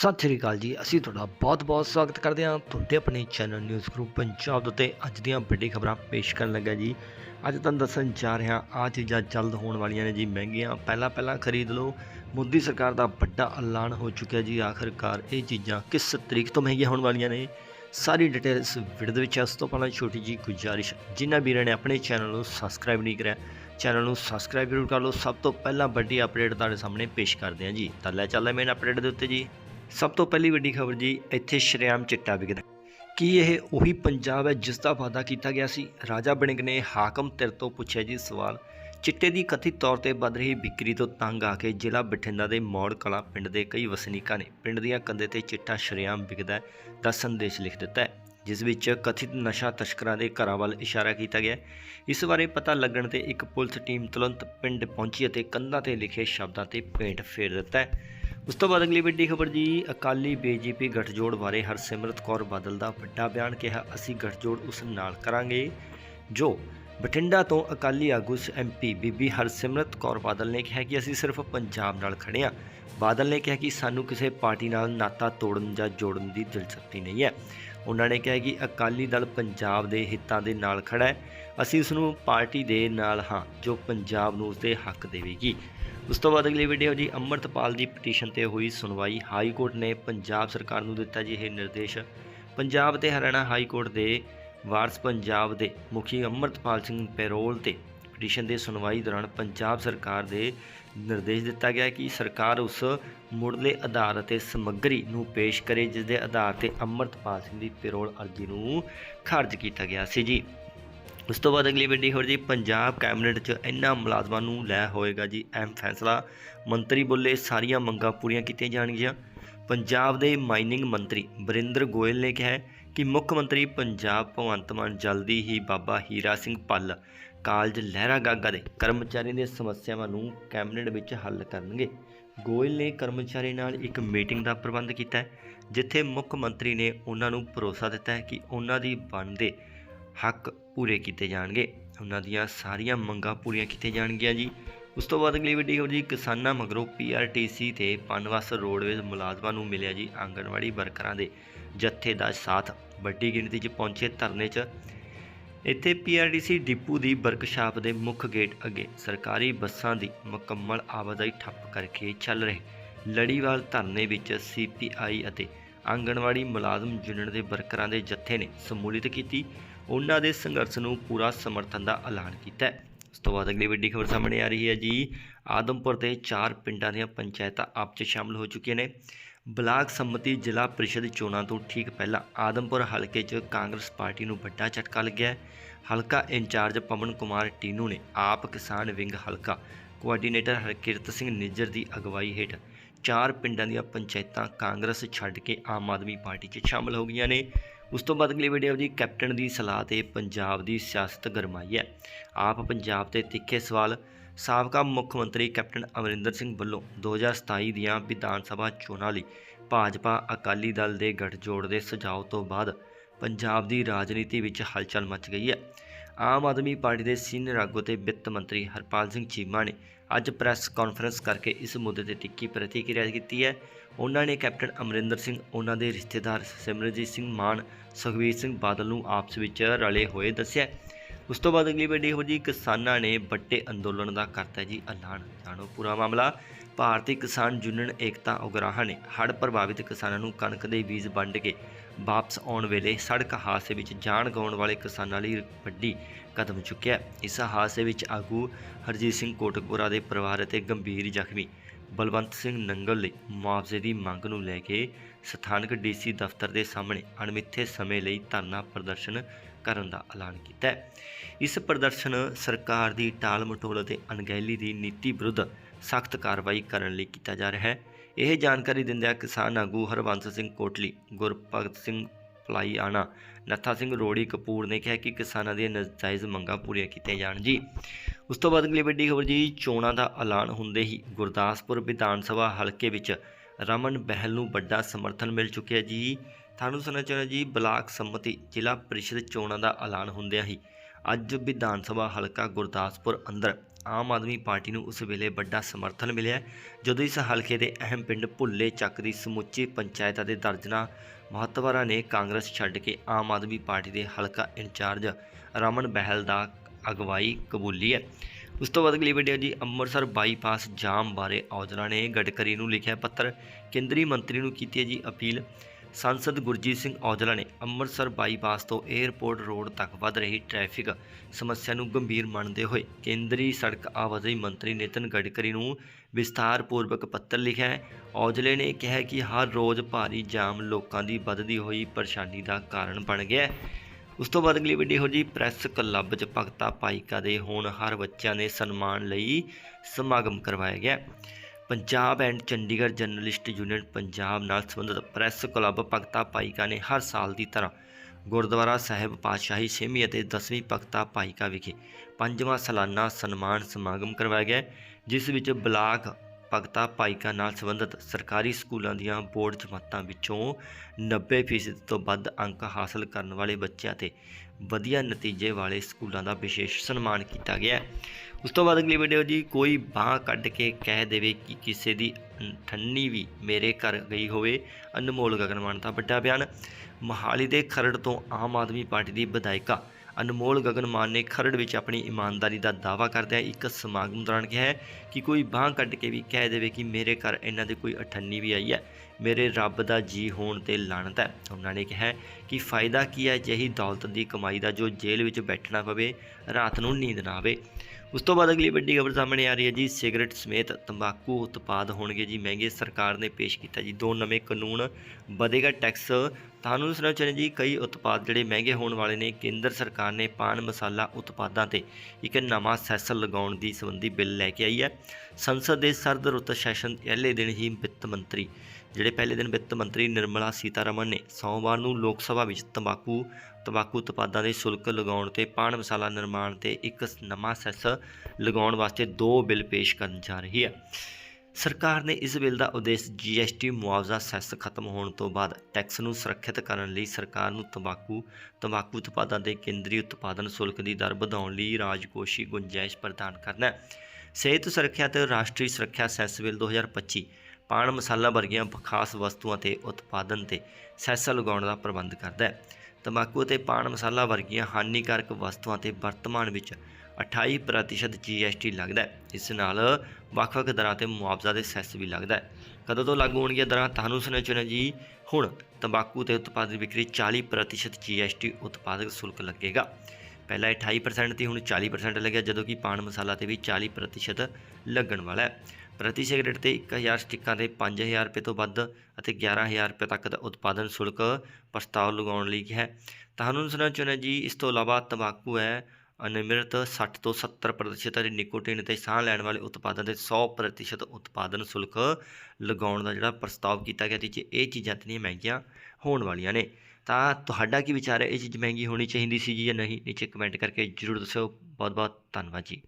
ਸਤਿ ਸ਼੍ਰੀ ਅਕਾਲ ਜੀ, ਅਸੀਂ ਤੁਹਾਡਾ ਬਹੁਤ-ਬਹੁਤ ਸਵਾਗਤ ਕਰਦੇ ਹਾਂ ਤੁਹਾਡੇ ਆਪਣੇ ਚੈਨਲ ਨਿਊਜ਼ ਗਰੁੱਪ ਪੰਜਾਬ ਦੇ ਉੱਤੇ। ਅੱਜ ਦੀਆਂ ਵੱਡੀ ਖਬਰਾਂ ਪੇਸ਼ ਕਰਨ ਲੱਗਾ ਜੀ। ਅੱਜ ਤੁਹਾਨੂੰ ਦੱਸਣ ਜਾ ਰਿਹਾ ਆ ਚੀਜ਼ਾਂ ਜਲਦ ਹੋਣ ਵਾਲੀਆਂ ਨੇ ਜੀ, ਮਹਿੰਗੀਆਂ। ਪਹਿਲਾਂ ਪਹਿਲਾਂ ਖਰੀਦ ਲਓ। ਮੋਦੀ ਸਰਕਾਰ ਦਾ ਵੱਡਾ ਐਲਾਨ ਹੋ ਚੁੱਕਿਆ ਜੀ। ਆਖਰਕਾਰ ਇਹ ਚੀਜ਼ਾਂ ਕਿਸ ਤਰੀਕ ਤੋਂ ਮਹਿੰਗੀਆਂ ਹੋਣ ਵਾਲੀਆਂ ਨੇ? ਸਾਰੀ ਡਿਟੇਲ ਇਸ ਵੀਡੀਓ ਦੇ ਵਿੱਚ ਇਸ ਤੋਂ ਪਹਿਲਾਂ ਛੋਟੀ ਜੀ ਗੁਜ਼ਾਰਿਸ਼। ਜਿਨ੍ਹਾਂ ਵੀਰਾਂ ਨੇ ਆਪਣੇ ਚੈਨਲ ਨੂੰ ਸਬਸਕ੍ਰਾਈਬ ਨਹੀਂ ਕਰਿਆ, ਚੈਨਲ ਨੂੰ ਸਬਸਕ੍ਰਾਈਬ ਜ਼ਰੂਰ ਕਰ ਲਓ। ਸਭ ਤੋਂ ਪਹਿਲਾਂ ਵੱਡੀ ਅਪਡੇਟ ਤੁਹਾਡੇ ਸਾਹਮਣੇ ਪੇਸ਼ ਕਰਦੇ ਹਾਂ ਜੀ। ਤਾਂ ਲੈ ਚੱਲਦੇ ਮੇਨ ਅਪਡੇਟ ਦੇ ਉੱਤੇ ਜੀ। ਸਭ ਤੋਂ ਪਹਿਲੀ ਵੱਡੀ ਖਬਰ ਜੀ, ਇੱਥੇ ਸ਼ਰੇਆਮ ਚਿੱਟਾ ਵਿਕਦਾ। ਕੀ ਇਹ ਉਹੀ ਪੰਜਾਬ ਹੈ ਜਿਸ ਦਾ ਵਾਅਦਾ ਕੀਤਾ ਗਿਆ ਸੀ? ਰਾਜਾ ਬਣਿੰਗ ਨੇ ਹਾਕਮ ਧਿਰ ਤੋਂ ਪੁੱਛਿਆ ਜੀ ਸਵਾਲ। ਚਿੱਟੇ ਦੀ ਕਥਿਤ ਤੌਰ ਤੇ ਵੱਧ ਰਹੀ ਵਿਕਰੀ ਤੋਂ ਤੰਗ ਆ ਕੇ ਜ਼ਿਲ੍ਹਾ ਬਠਿੰਡਾ ਦੇ ਮੌੜ ਕਲਾਂ ਪਿੰਡ ਦੇ ਕਈ ਵਸਨੀਕਾਂ ਨੇ ਪਿੰਡ ਦੀਆਂ ਕੰਧੇ ਤੇ ਚਿੱਟਾ ਸ਼ਰੇਆਮ ਵਿਕਦਾ ਦਾ ਸੰਦੇਸ਼ ਲਿਖ ਦਿੱਤਾ ਹੈ, ਜਿਸ ਵਿੱਚ ਕਥਿਤ ਨਸ਼ਾ ਤਸਕਰਾਂ ਦੇ ਘਰਾਂ ਵੱਲ ਇਸ਼ਾਰਾ ਕੀਤਾ ਗਿਆ ਇਸ ਬਾਰੇ ਪਤਾ ਲੱਗਣ ਤੇ ਇੱਕ ਪੁਲਿਸ ਟੀਮ ਤੁਰੰਤ ਪਿੰਡ ਪਹੁੰਚੀ ਅਤੇ ਕੰਧਾਂ ਤੇ ਲਿਖੇ ਸ਼ਬਦਾਂ ਤੇ ਪੇਂਟ ਫੇਰ ਦਿੱਤਾ ਹੈ। ਉਸ ਤੋਂ ਬਾਅਦ ਅਗਲੀ ਵੱਡੀ ਖਬਰ ਜੀ, ਅਕਾਲੀ ਬੀਜੇਪੀ ਗਠਜੋੜ ਬਾਰੇ ਹਰਸਿਮਰਤ ਕੌਰ ਬਾਦਲ ਦਾ ਵੱਡਾ ਬਿਆਨ ਕਿਹਾ, ਅਸੀਂ ਗਠਜੋੜ ਉਸ ਨਾਲ ਕਰਾਂਗੇ, ਜੋ ਬਠਿੰਡਾ ਤੋਂ ਅਕਾਲੀ ਆਗੂ ਐਮਪੀ ਬੀਬੀ ਹਰਸਿਮਰਤ ਕੌਰ ਬਾਦਲ ਨੇ ਕਿਹਾ ਕਿ ਅਸੀਂ ਸਿਰਫ ਪੰਜਾਬ ਨਾਲ ਖੜੇ ਹਾਂ। ਬਾਦਲ ਨੇ ਕਿਹਾ ਕਿ ਸਾਨੂੰ ਕਿਸੇ ਪਾਰਟੀ ਨਾਲ ਨਾਤਾ ਤੋੜਨ ਜਾਂ ਜੋੜਨ ਦੀ ਦਿਲਚਸਪੀ ਨਹੀਂ ਹੈ। ਉਹਨਾਂ ਨੇ ਕਿਹਾ ਕਿ ਅਕਾਲੀ ਦਲ ਪੰਜਾਬ ਦੇ ਹਿੱਤਾਂ ਦੇ ਨਾਲ ਖੜਾ ਹੈ। ਅਸੀਂ ਉਸ ਨੂੰ ਪਾਰਟੀ ਦੇ ਨਾਲ ਹਾਂ, ਜੋ ਪੰਜਾਬ ਨੂੰ ਉਸ ਦੇ ਹੱਕ ਦੇਵੇਗੀ। ਉਸ ਤੋਂ ਬਾਅਦ ਅਗਲੀ ਵੀਡੀਓ ਜੀ ਅੰਮ੍ਰਿਤਪਾਲ ਦੀ ਪਟੀਸ਼ਨ ਤੇ ਹੋਈ ਸੁਣਵਾਈ। ਹਾਈ ਕੋਰਟ ਨੇ ਪੰਜਾਬ ਸਰਕਾਰ ਨੂੰ ਦਿੱਤਾ ਜੀ ਇਹ ਨਿਰਦੇਸ਼। ਪੰਜਾਬ ਤੇ ਹਰਿਆਣਾ ਹਾਈ ਕੋਰਟ ਦੇ ਵਾਰਸ ਪੰਜਾਬ ਦੇ ਮੁਖੀ ਅੰਮ੍ਰਿਤਪਾਲ ਸਿੰਘ ਪੈਰੋਲ ਤੇ ਪਟੀਸ਼ਨ ਦੇ ਸੁਣਵਾਈ ਦੌਰਾਨ ਪੰਜਾਬ ਸਰਕਾਰ ਦੇ ਨਿਰਦੇਸ਼ ਦਿੱਤਾ ਗਿਆ ਕਿ ਸਰਕਾਰ ਉਸ ਮੁੱਢਲੇ ਆਧਾਰ ਅਤੇ ਸਮੱਗਰੀ ਨੂੰ ਪੇਸ਼ ਕਰੇ ਜਿਸ ਦੇ ਆਧਾਰ ਤੇ ਅੰਮ੍ਰਿਤਪਾਲ ਸਿੰਘ ਦੀ ਪੈਰੋਲ ਅਰਜ਼ੀ ਨੂੰ ਖਾਰਜ ਕੀਤਾ ਗਿਆ ਸੀ ਜੀ। ਉਸ ਤੋਂ ਬਾਅਦ ਅਗਲੀ ਵੱਡੀ ਹੋਰ ਜੀ, ਪੰਜਾਬ ਕੈਬਨਿਟ 'ਚ ਇਨ੍ਹਾਂ ਮੁਲਾਜ਼ਮਾਂ ਨੂੰ ਲੈ ਹੋਏਗਾ ਜੀ, ਅਹਿਮ ਫੈਸਲਾ। ਮੰਤਰੀ ਬੋਲੇ ਸਾਰੀਆਂ ਮੰਗਾਂ ਪੂਰੀਆਂ ਕੀਤੀਆਂ ਜਾਣਗੀਆਂ। ਪੰਜਾਬ ਦੇ ਮਾਈਨਿੰਗ ਮੰਤਰੀ ਬਰਿੰਦਰ ਗੋਇਲ ਨੇ ਕਿਹਾ ਕਿ ਮੁੱਖ ਮੰਤਰੀ ਪੰਜਾਬ ਭਗਵੰਤ ਮਾਨ ਜਲਦੀ ਹੀ ਬਾਬਾ ਹੀਰਾ ਸਿੰਘ ਪੱਲ ਕਾਲਜ ਲਹਿਰਾ ਗਾਗਾ ਦੇ ਕਰਮਚਾਰੀਆਂ ਦੀਆਂ ਸਮੱਸਿਆਵਾਂ ਨੂੰ ਕੈਬਨਿਟ ਵਿੱਚ ਹੱਲ ਕਰਨਗੇ। ਗੋਇਲ ਨੇ ਕਰਮਚਾਰੀ ਨਾਲ ਇੱਕ ਮੀਟਿੰਗ ਦਾ ਪ੍ਰਬੰਧ ਕੀਤਾ ਜਿੱਥੇ ਮੁੱਖ ਮੰਤਰੀ ਨੇ ਉਹਨਾਂ ਨੂੰ ਭਰੋਸਾ ਦਿੱਤਾ ਹੈ ਕਿ ਉਹਨਾਂ ਦੀ ਬਣਦੇ ਹੱਕ ਪੂਰੇ ਕੀਤੇ ਜਾਣਗੇ। ਉਹਨਾਂ ਦੀਆਂ ਸਾਰੀਆਂ ਮੰਗਾਂ ਪੂਰੀਆਂ ਕੀਤੀਆਂ ਜਾਣਗੀਆਂ ਜੀ। ਉਸ ਤੋਂ ਬਾਅਦ ਅਗਲੀ ਵੱਡੀ ਖਬਰ ਜੀ ਕਿਸਾਨਾਂ ਮਗਰੋਂ ਪੀਆਰਟੀਸੀ ਤੇ ਪਨਵਸ ਰੋਡਵੇਜ਼ ਮੁਲਾਜ਼ਮਾਂ ਨੂੰ ਮਿਲਿਆ ਜੀ ਆਂਗਣਵਾੜੀ ਵਰਕਰਾਂ ਦੇ ਜੱਥੇ ਦਾ ਸਾਥ। ਵੱਡੀ ਗਿਣਤੀ 'ਚ ਪਹੁੰਚੇ ਧਰਨੇ 'ਚ ਇੱਥੇ ਪੀਆਰਟੀਸੀ ਡਿਪੂ ਦੀ ਵਰਕਸ਼ਾਪ ਦੇ ਮੁੱਖ ਗੇਟ ਅੱਗੇ ਸਰਕਾਰੀ ਬੱਸਾਂ ਦੀ ਮੁਕੰਮਲ ਆਵਾਜਾਈ ਠੱਪ ਕਰਕੇ ਚੱਲ ਰਹੇ ਲੜੀਵਾਲ ਧਰਨੇ ਵਿੱਚ ਸੀਪੀਆਈ ਅਤੇ ਆਂਗਣਵਾੜੀ ਮੁਲਾਜ਼ਮ ਯੂਨੀਅਨ ਦੇ ਵਰਕਰਾਂ ਦੇ ਜੱਥੇ ਨੇ ਸ਼ਮੂਲੀਤ ਕੀਤੀ। ਉਹਨਾਂ ਦੇ ਸੰਘਰਸ਼ ਨੂੰ ਪੂਰਾ ਸਮਰਥਨ ਦਾ ਐਲਾਨ ਕੀਤਾ ਹੈ। ਉਸ ਤੋਂ ਬਾਅਦ ਅਗਲੀ ਵੱਡੀ ਖਬਰ ਸਾਹਮਣੇ ਆ ਰਹੀ ਹੈ ਜੀ। ਆਦਮਪੁਰ ਦੇ ਚਾਰ ਪਿੰਡਾਂ ਦੀਆਂ ਪੰਚਾਇਤਾਂ ਆਪ 'ਚ ਸ਼ਾਮਲ ਹੋ ਚੁੱਕੀਆਂ ਨੇ। ਬਲਾਕ ਸੰਮਤੀ ਜ਼ਿਲ੍ਹਾ ਪ੍ਰੀਸ਼ਦ ਚੋਣਾਂ ਤੋਂ ਠੀਕ ਪਹਿਲਾਂ ਆਦਮਪੁਰ ਹਲਕੇ 'ਚ ਕਾਂਗਰਸ ਪਾਰਟੀ ਨੂੰ ਵੱਡਾ ਝਟਕਾ ਲੱਗਿਆ ਹਲਕਾ ਇੰਚਾਰਜ ਪਵਨ ਕੁਮਾਰ ਟੀਨੂ ਨੇ ਆਪ ਕਿਸਾਨ ਵਿੰਗ ਹਲਕਾ ਕੋਆਰਡੀਨੇਟਰ ਹਰਕਿਰਤ ਸਿੰਘ ਨਿੱਜਰ ਦੀ ਅਗਵਾਈ ਹੇਠ ਚਾਰ ਪਿੰਡਾਂ ਦੀਆਂ ਪੰਚਾਇਤਾਂ ਕਾਂਗਰਸ ਛੱਡ ਕੇ ਆਮ ਆਦਮੀ ਪਾਰਟੀ 'ਚ ਸ਼ਾਮਲ ਹੋ ਗਈਆਂ ਨੇ। ਉਸ ਤੋਂ ਬਾਅਦ ਅਗਲੀ ਵੀਡੀਓ ਜੀ ਕੈਪਟਨ ਦੀ ਸਲਾਹ ਤੇ ਪੰਜਾਬ ਦੀ ਸਿਆਸਤ ਗਰਮਾਈ ਹੈ। ਆਪ ਪੰਜਾਬ ਤੇ ਤਿੱਖੇ ਸਵਾਲ ਸਾਬਕਾ ਮੁੱਖ ਮੰਤਰੀ ਕੈਪਟਨ ਅਮਰਿੰਦਰ ਸਿੰਘ ਵੱਲੋਂ 2027 ਦੀਆਂ ਵਿਧਾਨ ਸਭਾ ਚੋਣਾਂ ਲਈ ਭਾਜਪਾ ਅਕਾਲੀ ਦਲ ਦੇ ਗੱਠਜੋੜ ਦੇ ਸੁਝਾਅ ਤੋਂ ਬਾਅਦ ਪੰਜਾਬ ਦੀ ਰਾਜਨੀਤੀ ਵਿੱਚ ਹਲਚਲ ਮਚ ਗਈ ਹੈ। ਆਮ ਆਦਮੀ ਪਾਰਟੀ ਦੇ ਸੀਨੀਅਰ ਆਗੂ ਤੇ ਵਿੱਤ ਮੰਤਰੀ ਹਰਪਾਲ ਸਿੰਘ ਚੀਮਾ ਨੇ ਅੱਜ ਪ੍ਰੈਸ ਕਾਨਫਰੰਸ ਕਰਕੇ ਇਸ ਮੁੱਦੇ ਤੇ ਟਿੱਕੀ ਪ੍ਰਤੀਕਿਰਿਆ ਕੀਤੀ ਹੈ। ਉਹਨਾਂ ਨੇ ਕੈਪਟਨ ਅਮਰਿੰਦਰ ਸਿੰਘ, ਉਹਨਾਂ ਦੇ ਰਿਸ਼ਤੇਦਾਰ ਸਿਮਰਜੀਤ ਸਿੰਘ ਮਾਨ, ਸੁਖਬੀਰ ਸਿੰਘ ਬਾਦਲ ਨੂੰ ਆਪਸ ਵਿੱਚ ਰਲੇ ਹੋਏ ਦੱਸਿਆ। ਉਸ ਤੋਂ ਬਾਅਦ ਅਗਲੀ ਵੱਡੀ ਹੋ ਜੀ ਕਿਸਾਨਾਂ ਨੇ ਵੱਡੇ ਅੰਦੋਲਨ ਦਾ ਕਰਤਾ ਜੀ ਐਲਾਨ। ਜਾਣੋ ਪੂਰਾ ਮਾਮਲਾ। ਭਾਰਤੀ ਕਿਸਾਨ ਯੂਨੀਅਨ ਏਕਤਾ ਉਗਰਾਹਾਂ ਨੇ ਹੜ੍ਹ ਪ੍ਰਭਾਵਿਤ ਕਿਸਾਨਾਂ ਨੂੰ ਕਣਕ ਦੇ ਬੀਜ ਵੰਡ ਕੇ ਵਾਪਸ ਆਉਣ ਵੇਲੇ ਸੜਕ ਹਾਦਸੇ ਵਿੱਚ ਜਾਨ ਗਵਾਉਣ ਵਾਲੇ ਕਿਸਾਨਾਂ ਲਈ ਵੱਡੀ ਕਦਮ ਚੁੱਕਿਆ ਇਸ ਹਾਦਸੇ ਵਿੱਚ ਆਗੂ ਹਰਜੀਤ ਸਿੰਘ ਕੋਟਕਪੁਰਾ ਦੇ ਪਰਿਵਾਰ ਅਤੇ ਗੰਭੀਰ ਜ਼ਖਮੀ ਬਲਵੰਤ ਸਿੰਘ ਨੰਗਲ ਲਈ ਮੁਆਵਜ਼ੇ ਦੀ ਮੰਗ ਨੂੰ ਲੈ ਕੇ ਸਥਾਨਕ ਡੀਸੀ ਦਫ਼ਤਰ ਦੇ ਸਾਹਮਣੇ ਅਣਮਿੱਥੇ ਸਮੇਂ ਲਈ ਧਰਨਾ ਪ੍ਰਦਰਸ਼ਨ ਕਰਨ ਦਾ ਐਲਾਨ ਕੀਤਾ ਹੈ। ਇਸ ਪ੍ਰਦਰਸ਼ਨ ਸਰਕਾਰ ਦੀ ਟਾਲ ਮਟੋਲ ਅਤੇ ਅਣਗਹਿਲੀ ਦੀ ਨੀਤੀ ਵਿਰੁੱਧ ਸਖਤ ਕਾਰਵਾਈ ਕਰਨ ਲਈ ਕੀਤਾ ਜਾ ਰਿਹਾ ਹੈ। ਇਹ ਜਾਣਕਾਰੀ ਦਿੰਦਿਆਂ ਕਿਸਾਨ ਆਗੂ ਹਰਵੰਸ ਸਿੰਘ ਕੋਟਲੀ, ਗੁਰਭਗਤ ਸਿੰਘ ਪਲਾਈਆਣਾ ਨੱਥਾ ਸਿੰਘ ਰੋੜੀ ਕਪੂਰ ਨੇ ਕਿਹਾ ਕਿ ਕਿਸਾਨਾਂ ਦੀਆਂ ਨਜਾਇਜ਼ ਮੰਗਾਂ ਪੂਰੀਆਂ ਕੀਤੀਆਂ ਜਾਣ ਜੀ। ਉਸ ਤੋਂ ਬਾਅਦ ਅਗਲੀ ਵੱਡੀ ਖਬਰ ਜੀ, ਚੋਣਾਂ ਦਾ ਐਲਾਨ ਹੁੰਦੇ ਹੀ ਗੁਰਦਾਸਪੁਰ ਵਿਧਾਨ ਸਭਾ ਹਲਕੇ ਵਿੱਚ ਰਮਨ ਬਹਿਲ ਨੂੰ ਵੱਡਾ ਸਮਰਥਨ ਮਿਲ ਚੁੱਕਿਆ ਜੀ। ਤੁਹਾਨੂੰ ਸੁਣਨਾ ਚਾਹੁੰਦਾ ਜੀ, ਬਲਾਕ ਸੰਮਤੀ ਜ਼ਿਲ੍ਹਾ ਪ੍ਰੀਸ਼ਦ ਚੋਣਾਂ ਦਾ ਐਲਾਨ ਹੁੰਦਿਆਂ ਹੀ ਅੱਜ ਵਿਧਾਨ ਸਭਾ ਹਲਕਾ ਗੁਰਦਾਸਪੁਰ ਅੰਦਰ ਆਮ ਆਦਮੀ ਪਾਰਟੀ ਨੂੰ ਉਸ ਵੇਲੇ ਵੱਡਾ ਸਮਰਥਨ ਮਿਲਿਆ ਜਦੋਂ ਇਸ ਹਲਕੇ ਦੇ ਅਹਿਮ ਪਿੰਡ ਭੁੱਲੇ ਚੱਕ ਦੀ ਸਮੁੱਚੀ ਪੰਚਾਇਤਾਂ ਦੇ ਦਰਜਨਾ ਮਹੱਤਵਰਾਂ ਨੇ ਕਾਂਗਰਸ ਛੱਡ ਕੇ ਆਮ ਆਦਮੀ ਪਾਰਟੀ ਦੇ ਹਲਕਾ ਇੰਚਾਰਜ ਰਮਨ ਬਹਿਲ ਦਾ ਅਗਵਾਈ ਕਬੂਲੀ ਹੈ। ਉਸ ਤੋਂ ਬਾਅਦ ਅਗਲੀ ਵੀਡੀਓ ਜੀ ਅੰਮ੍ਰਿਤਸਰ ਬਾਈਪਾਸ ਜਾਮ ਬਾਰੇ ਔਜਲਾ ਨੇ ਗਡਕਰੀ ਨੂੰ ਲਿਖਿਆ ਪੱਤਰ। ਕੇਂਦਰੀ ਮੰਤਰੀ ਨੂੰ ਕੀਤੀ ਹੈ ਜੀ ਅਪੀਲ। ਸੰਸਦ ਗੁਰਜੀਤ ਸਿੰਘ ਔਜਲਾ ਨੇ ਅੰਮ੍ਰਿਤਸਰ ਬਾਈਪਾਸ ਤੋਂ 에ਅਰਪੋਰਟ ਰੋਡ ਤੱਕ ਵੱਧ ਰਹੀ ਟ੍ਰੈਫਿਕ ਸਮੱਸਿਆ ਨੂੰ ਗੰਭੀਰ ਮੰਨਦੇ ਹੋਏ ਕੇਂਦਰੀ ਸੜਕ ਆਵਾਜਾਈ ਮੰਤਰੀ ਨਿਤਨ ਗਡਕਰੀ ਨੂੰ ਵਿਸਥਾਰਪੂਰਵਕ ਪੱਤਰ ਲਿਖਿਆ ਹੈ। ਔਜਲੇ ਨੇ ਕਿਹਾ ਕਿ ਹਰ ਰੋਜ਼ ਭਾਰੀ ਜਾਮ ਲੋਕਾਂ ਦੀ ਵੱਧਦੀ ਹੋਈ ਪਰੇਸ਼ਾਨੀ ਦਾ ਕਾਰਨ ਬਣ ਗਿਆ ਹੈ। ਉਸ ਤੋਂ ਬਾਅਦ ਅਗਲੀ ਵੀਡੀਓ ਜੀ, ਪ੍ਰੈਸ ਕਲੱਬ 'ਚ ਭਗਤਾ ਭਾਈਕਾ ਦੇ ਹੋਣਹਾਰ ਬੱਚਿਆਂ ਦੇ ਸਨਮਾਨ ਲਈ ਸਮਾਗਮ ਕਰਵਾਇਆ ਗਿਆ Punjab and Chandigarh journalist union Punjab ਨਾਲ ਸੰਬੰਧਿਤ ਪ੍ਰੈਸ ਕਲੱਬ ਭਗਤਾ ਭਾਈਕਾ ਨੇ ਹਰ ਸਾਲ ਦੀ ਤਰ੍ਹਾਂ ਗੁਰਦੁਆਰਾ ਸਾਹਿਬ ਪਾਤਸ਼ਾਹੀ ਛੇਵੀਂ ਅਤੇ ਦਸਵੀਂ ਭਗਤਾ ਭਾਈਕਾ ਵਿਖੇ ਪੰਜਵਾਂ ਸਾਲਾਨਾ ਸਨਮਾਨ ਸਮਾਗਮ ਕਰਵਾਇਆ ਗਿਆ ਜਿਸ ਵਿੱਚ ਬਲਾਕ ਭਗਤਾ ਭਾਈਕਾ ਨਾਲ ਸੰਬੰਧਿਤ ਸਰਕਾਰੀ ਸਕੂਲਾਂ ਦੀਆਂ ਬੋਰਡ ਜਮਾਤਾਂ ਵਿੱਚੋਂ 90% ਤੋਂ ਵੱਧ ਅੰਕ ਹਾਸਲ ਕਰਨ ਵਾਲੇ ਬੱਚਿਆਂ ਤੇ ਵਧੀਆ ਨਤੀਜੇ ਵਾਲੇ ਸਕੂਲਾਂ ਦਾ ਵਿਸ਼ੇਸ਼ ਸਨਮਾਨ ਕੀਤਾ ਗਿਆ ਉਸ ਤੋਂ ਬਾਅਦ ਅਗਲੀ ਵੀਡੀਓ ਜੀ, ਕੋਈ ਬਾਹ ਕੱਢ ਕੇ ਕਹਿ ਦੇਵੇ ਕਿ ਕਿਸੇ ਦੀ ਠੰਨੀ ਵੀ ਮੇਰੇ ਘਰ ਗਈ ਹੋਵੇ, ਅਨਮੋਲ ਗਗਨਮਾਨ ਦਾ ਵੱਡਾ ਬਿਆਨ। ਮਹਾਲੀ ਦੇ ਖਰੜ ਤੋਂ ਆਮ ਆਦਮੀ ਪਾਰਟੀ ਦੀ ਵਿਧਾਇਕਾ ਅਨਮੋਲ ਗਗਨ ਮਾਨ ਨੇ ਖਰੜ ਵਿੱਚ ਆਪਣੀ ਇਮਾਨਦਾਰੀ ਦਾ ਦਾਅਵਾ ਕਰਦਿਆਂ ਇੱਕ ਸਮਾਗਮ ਦੌਰਾਨ ਕਿਹਾ ਕਿ ਕੋਈ ਬਾਹ ਕੱਢ ਕੇ ਵੀ ਕਹਿ ਦੇਵੇ ਕਿ ਮੇਰੇ ਘਰ ਇਹਨਾਂ ਦੇ ਕੋਈ ਅਠੰਨੀ ਵੀ ਆਈ ਹੈ, ਮੇਰੇ ਰੱਬ ਦਾ ਜੀ ਹੋਣ ਤੇ ਲਾਣਤ ਹੈ। ਉਹਨਾਂ ਨੇ ਕਿਹਾ ਕਿ ਫਾਇਦਾ ਕੀ ਹੈ ਜਿਹੀ ਦੌਲਤ ਦੀ ਕਮਾਈ ਦਾ ਜੋ ਜੇਲ੍ਹ ਵਿੱਚ ਬੈਠਣਾ ਪਵੇ, ਰਾਤ ਨੂੰ ਨੀਂਦ ਨਾ ਆਵੇ। ਉਸ ਤੋਂ ਬਾਅਦ ਅਗਲੀ ਵੱਡੀ ਖਬਰ ਸਾਹਮਣੇ ਆ ਰਹੀ ਹੈ ਜੀ, ਸਿਗਰਟ ਸਮੇਤ ਤੰਬਾਕੂ ਉਤਪਾਦ ਹੋਣਗੇ ਜੀ। ਮਹਿੰਗੇ ਸਰਕਾਰ ਨੇ ਪੇਸ਼ ਕੀਤਾ ਜੀ ਦੋ ਨਵੇਂ ਕਾਨੂੰਨ, ਵਧੇਗਾ ਟੈਕਸ ਤੁਹਾਨੂੰ ਦੱਸਣਾ ਚਾਹੁੰਦੇ ਜੀ, ਕਈ ਉਤਪਾਦ ਜਿਹੜੇ ਮਹਿੰਗੇ ਹੋਣ ਵਾਲੇ ਨੇ, ਕੇਂਦਰ ਸਰਕਾਰ ਨੇ ਪਾਨ ਮਸਾਲਾ ਉਤਪਾਦਾਂ ਤੇ ਇੱਕ ਨਵਾਂ ਸੈਸ ਲਗਾਉਣ ਦੀ ਸੰਬੰਧੀ ਬਿੱਲ ਲੈ ਕੇ ਆਈ ਹੈ। ਸੰਸਦ ਦੇ ਸਰਦ ਰੁੱਤ ਸੈਸ਼ਨ ਪਹਿਲੇ ਦਿਨ ਹੀ ਵਿੱਤ ਮੰਤਰੀ, ਜਿਹੜੇ ਪਹਿਲੇ ਦਿਨ ਵਿੱਤ ਮੰਤਰੀ ਨਿਰਮਲਾ ਸੀਤਾਰਮਨ ਨੇ, ਸੋਮਵਾਰ ਨੂੰ ਲੋਕ ਸਭਾ ਵਿੱਚ ਤੰਬਾਕੂ ਤੰਬਾਕੂ ਉਤਪਾਦਾਂ ਦੇ ਸ਼ੁਲਕ ਲਗਾਉਣ ਤੇ ਪਾਨ ਮਸਾਲਾ ਨਿਰਮਾਣ ਤੇ ਇੱਕ ਨਵਾਂ ਸੈਸ ਲਗਾਉਣ ਵਾਸਤੇ ਦੋ ਬਿੱਲ ਪੇਸ਼ ਕਰਨ ਜਾ ਰਹੀ ਹੈ। ਸਰਕਾਰ ਨੇ ਇਸ ਬਿੱਲ ਦਾ ਉਦੇਸ਼ ਜੀਐਸਟੀ ਮੁਆਵਜ਼ਾ ਸੈਸ ਖਤਮ ਹੋਣ ਤੋਂ ਬਾਅਦ ਟੈਕਸ ਨੂੰ ਸੁਰੱਖਿਅਤ ਕਰਨ ਲਈ ਸਰਕਾਰ ਨੂੰ ਤੰਬਾਕੂ ਤੰਬਾਕੂ ਉਤਪਾਦਾਂ ਦੇ ਕੇਂਦਰੀ ਉਤਪਾਦਨ ਸ਼ੁਲਕ ਦੀ ਦਰ ਵਧਾਉਣ ਲਈ ਰਾਜਕੋਸ਼ੀ ਗੁੰਜਾਇਸ਼ ਪ੍ਰਦਾਨ ਕਰਨਾ ਹੈ। ਸਿਹਤ ਸੁਰੱਖਿਆ ਤੇ ਰਾਸ਼ਟਰੀ ਸੁਰੱਖਿਆ ਸੈਸ ਬਿੱਲ 2025 ਪਾਨ ਮਸਾਲਾ ਵਰਗੀਆਂ ਖਾਸ ਵਸਤੂਆਂ ਤੇ ਉਤਪਾਦਨ ਤੇ ਸੈਸ ਲਗਾਉਣ ਦਾ ਪ੍ਰਬੰਧ ਕਰਦਾ ਹੈ। ਤੰਬਾਕੂ ਅਤੇ ਪਾਨ ਮਸਾਲਾ ਵਰਗੀਆਂ ਹਾਨੀਕਾਰਕ ਵਸਤੂਆਂ ਤੇ ਵਰਤਮਾਨ ਵਿੱਚ 28% GST ਲੱਗਦਾ ਹੈ। ਇਸ ਨਾਲ ਵੱਖ-ਵੱਖ ਦਰਾਂ ਤੇ ਮੁਆਵਜ਼ਾ ਦੇ ਸੈਸ ਵੀ ਲੱਗਦਾ ਹੈ। ਕਦੋਂ ਤੋਂ ਲਾਗੂ ਹੋਣਗੀਆਂ ਦਰਾਂ, ਤੁਹਾਨੂੰ ਸੁਣਿਆ ਚੁਣਿਆ ਜੀ। ਹੁਣ ਤੰਬਾਕੂ ਤੇ ਉਤਪਾਦ ਦੀ ਵਿਕਰੀ 40% GST ਉਤਪਾਦਕ ਸ਼ੁਲਕ ਲੱਗੇਗਾ। ਪਹਿਲਾਂ 28% ਤੇ ਹੁਣ 40% ਲੱਗਿਆ, ਜਦੋਂ ਕਿ ਪਾਨ ਮਸਾਲਾ ਤੇ ਵੀ 40% ਲੱਗਣ ਵਾਲਾ ਹੈ। ਪ੍ਰਤੀ ਸਿਗਰਟ ਤੇ 1000 ਸਟਿੱਕਾਂ ਤੇ 5000 ਰੁਪਏ ਤੋਂ ਵੱਧ ਅਤੇ 11000 ਰੁਪਏ ਤੱਕ ਦਾ ਉਤਪਾਦਨ ਸ਼ੁਲਕ ਪ੍ਰਸਤਾਵ ਲਗਾਉਣ ਲਈ ਹੈ। ਤੁਹਾਨੂੰ ਸੁਣਨਾ ਚਾਹੁੰਦਾ ਜੀ, ਇਸ ਤੋਂ ਇਲਾਵਾ ਤੰਬਾਕੂ ਹੈ ਅਨਿਮਿਤ 60 ਤੋਂ 70% ਅਤੇ ਨਿਕੋਟਿਨ ਤੇ ਸਾਹ ਲੈਣ ਵਾਲੇ ਉਤਪਾਦਾਂ ਦੇ 100% ਉਤਪਾਦਨ ਸ਼ੁਲਕ ਲਗਾਉਣ ਦਾ ਜਿਹੜਾ ਪ੍ਰਸਤਾਵ ਕੀਤਾ ਗਿਆ ਤੇ ਜੇ ਇਹ ਚੀਜ਼ਾਂ ਇਤਨੀਆਂ ਮਹਿੰਗੀਆਂ ਹੋਣ ਵਾਲੀਆਂ ਨੇ। ਤਾਂ ਤੁਹਾਡਾ ਕੀ ਵਿਚਾਰ ਹੈ? ਇਹ ਚੀਜ਼ ਮਹਿੰਗੀ ਹੋਣੀ ਚਾਹੀਦੀ ਸੀ ਜੀ ਜਾਂ ਨਹੀਂ? ਨੀਚੇ ਕਮੈਂਟ ਕਰਕੇ ਜਰੂਰ ਦੱਸਿਓ। ਬਹੁਤ ਬਹੁਤ ਧੰਨਵਾਦ ਜੀ।